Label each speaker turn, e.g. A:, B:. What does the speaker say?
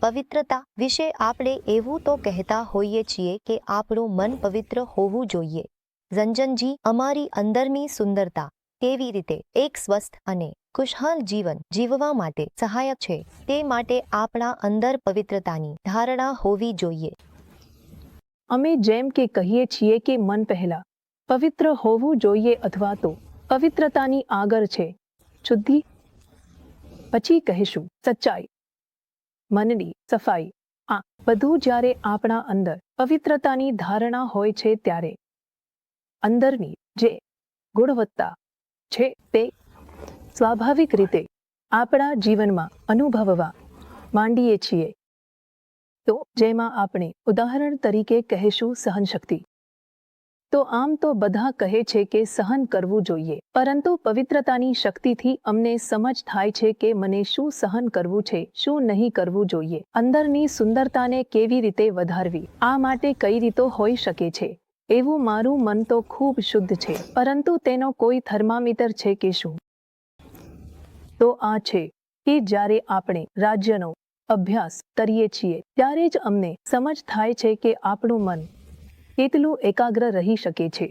A: પવિત્રતા વિશે આપણે એવું તો કહેતા હોઈએ છીએ કે આપણું મન પવિત્ર હોવું જોઈએ. રંજનજી, અમારી અંદરની સુંદરતા કેવી રીતે? એક સ્વસ્થ અને ખુશહાલ જીવન જીવવા માટે સહાયક છે. તે માટે આપણા અંદર પવિત્રતાની ધારણા હોવી જોઈએ.
B: અમે જેમ કે કહીએ છીએ કે મન પહેલા પવિત્ર હોવું જોઈએ અથવા તો પવિત્રતાની આગળ છે. શુદ્ધિ. પછી કહીશું, સચ્ચાઈ. મનની સફાઈ. આ બધું જ્યારે આપણા અંદર પવિત્રતાની ધારણા હોય છે ત્યારે અંદરની જે ગુણવત્તા છે તે સ્વાભાવિક રીતે આપણા જીવનમાં અનુભવવા માંડીએ છીએ. તો જેમાં આપણે ઉદાહરણ તરીકે કહેશું સહનશક્તિ. તો આમ તો બધા કહે છે કે સહન કરવું જોઈએ. પરંતુ પવિત્રતાની શક્તિથી અમને સમજ થાય છે કે મને શું સહન કરવું છે, શું નહીં કરવું જોઈએ. અંદરની સુંદરતાને કેવી રીતે વધારવી? આ માટે કઈ રીતો હોઈ શકે છે? એવું મારું મન તો ખૂબ શુદ્ધ છે. પરંતુ તેનો કોઈ થર્મામીટર છે કે શું? તો આ છે કે જ્યારે આપણે રાજ્યનો અભ્યાસ કરીએ છીએ, ત્યારે જ અમને સમજ થાય છે કે આપણું મન કેટલું એકાગ્ર રહી શકે છે.